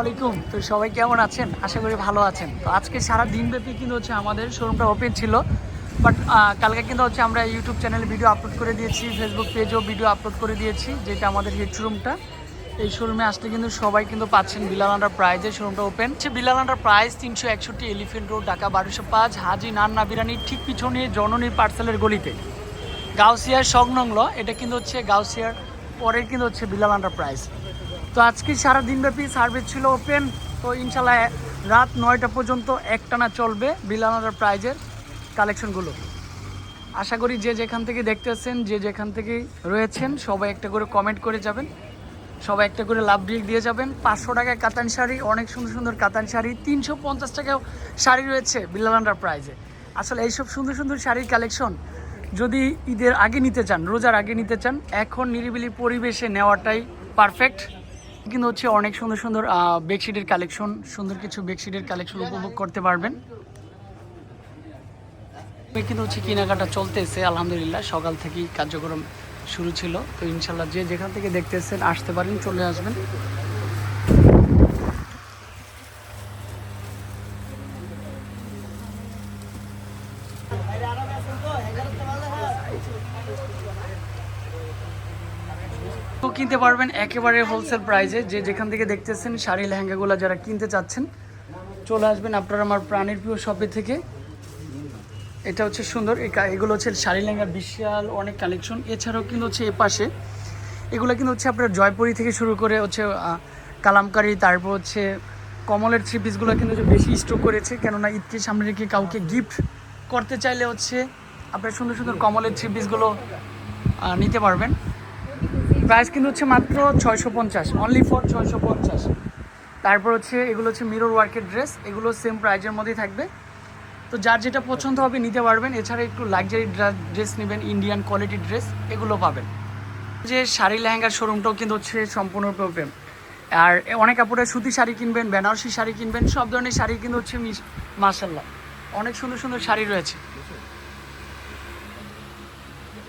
আলাইকুম। তো সবাই কেমন আছেন? আশা করি ভালো আছেন। তো আজকে সারা দিনব্যাপী কিন্তু হচ্ছে আমাদের শোরুমটা ওপেন ছিল। বাট কালকে কিন্তু হচ্ছে আমরা ইউটিউব চ্যানেলে ভিডিও আপলোড করে দিয়েছি ফেসবুক পেজেও ভিডিও আপলোড করে দিয়েছি, যেটা আমাদের হিট শোরুমটা এই শোরুমে আসলে কিন্তু সবাই কিন্তু পাচ্ছেন বিলাল আন্ডার প্রাইজে শোরুমটা ওপেন বিলাল আন্ডার প্রাইস তিনশো একষট্টি এলিফেন্ট রোড ঢাকা বারোশো পাঁচ, হাজি নান্না বিরানির ঠিক পিছনে জননীর পার্সেলের গলিতে। গাউসিয়ার সংলগ্ন এটা কিন্তু হচ্ছে গাউসিয়ার পরের কিন্তু হচ্ছে বিলাল এন্টারপ্রাইজ তো আজকে সারা দিনব্যাপী সার্ভিস ছিল ওপেন তো ইনশাল্লাহ রাত নয়টা পর্যন্ত একটানা চলবে বিলাল প্রাইজের কালেকশনগুলো আশা করি যে যেখান থেকে দেখতেছেন যে যেখান থেকে রয়েছেন, সবাই একটা করে কমেন্ট করে যাবেন। সবাই একটা করে লাভ ব্রিক দিয়ে যাবেন। পাঁচশো টাকায় কাতান শাড়ি, অনেক সুন্দর সুন্দর কাতান শাড়ি, তিনশো পঞ্চাশ টাকাও শাড়ি রয়েছে বিলাল এন্টারপ্রাইজে আসলে এইসব সুন্দর সুন্দর শাড়ির কালেকশন যদি ঈদের আগে নিতে চান, রোজার আগে নিতে চান, এখন নিরিবিলি পরিবেশে নেওয়াটাই পারফেক্ট কিন্তু হচ্ছে অনেক সুন্দর সুন্দর বেডশিটের কালেকশন সুন্দর কিছু বেডশিটের কালেকশন উপভোগ করতে পারবেন। কিন্তু হচ্ছে কেনাকাটা চলতেছে, আলহামদুলিল্লাহ, সকাল থেকেই কার্যক্রম শুরু ছিল। তো ইনশাল্লাহ যে যেখান থেকে দেখতেছেন, আসতে পারেন, চলে আসবেন। তো কিনতে পারবেন একেবারে হোলসেল প্রাইসে যে যেখান থেকে দেখতেছেন শাড়ি, লেহেঙ্গাগুলো যারা কিনতে চাচ্ছেন, চলে আসবেন আপনারা আমার প্রাণের প্রিয় শপে থেকে। এটা হচ্ছে সুন্দর। এগুলো হচ্ছে শাড়ি, লেহেঙ্গা বিশাল অনেক কালেকশন এছাড়াও কিন্তু হচ্ছে এ পাশে। এগুলো কিন্তু হচ্ছে আপনার জয়পুরি থেকে শুরু করে হচ্ছে কালামকারি, তারপর হচ্ছে কমলের থ্রি পিসগুলো কিন্তু বেশি স্টক করেছে। কেননা ঈদকে সামনে রেখে কাউকে গিফট করতে চাইলে হচ্ছে আপনার সুন্দর সুন্দর কমলের থ্রি পিসগুলো নিতে পারবেন। প্রাইস কিন্তু হচ্ছে মাত্র ছয়শো পঞ্চাশ অনলি ফর ছয়শো পঞ্চাশ। তারপর হচ্ছে এগুলো হচ্ছে মিরর ওয়ার্কের ড্রেস এগুলো সেম প্রাইজের মধ্যেই থাকবে। তো যার যেটা পছন্দ হবে নিতে পারবেন, এছাড়া একটু লাক্সারি ড্রেস নেবেন ইন্ডিয়ান কোয়ালিটি ড্রেস এগুলো পাবেন। যে শাড়ি, লেহেঙ্গার শোরুমটাও কিন্তু হচ্ছে সম্পূর্ণরূপে ওপেন আর অনেক কাপড়ের সুতি শাড়ি কিনবেন, বেনারসি শাড়ি কিনবেন, সব ধরনের শাড়ি কিন্তু হচ্ছে মাসাল্লাহ অনেক সুন্দর সুন্দর শাড়ি রয়েছে।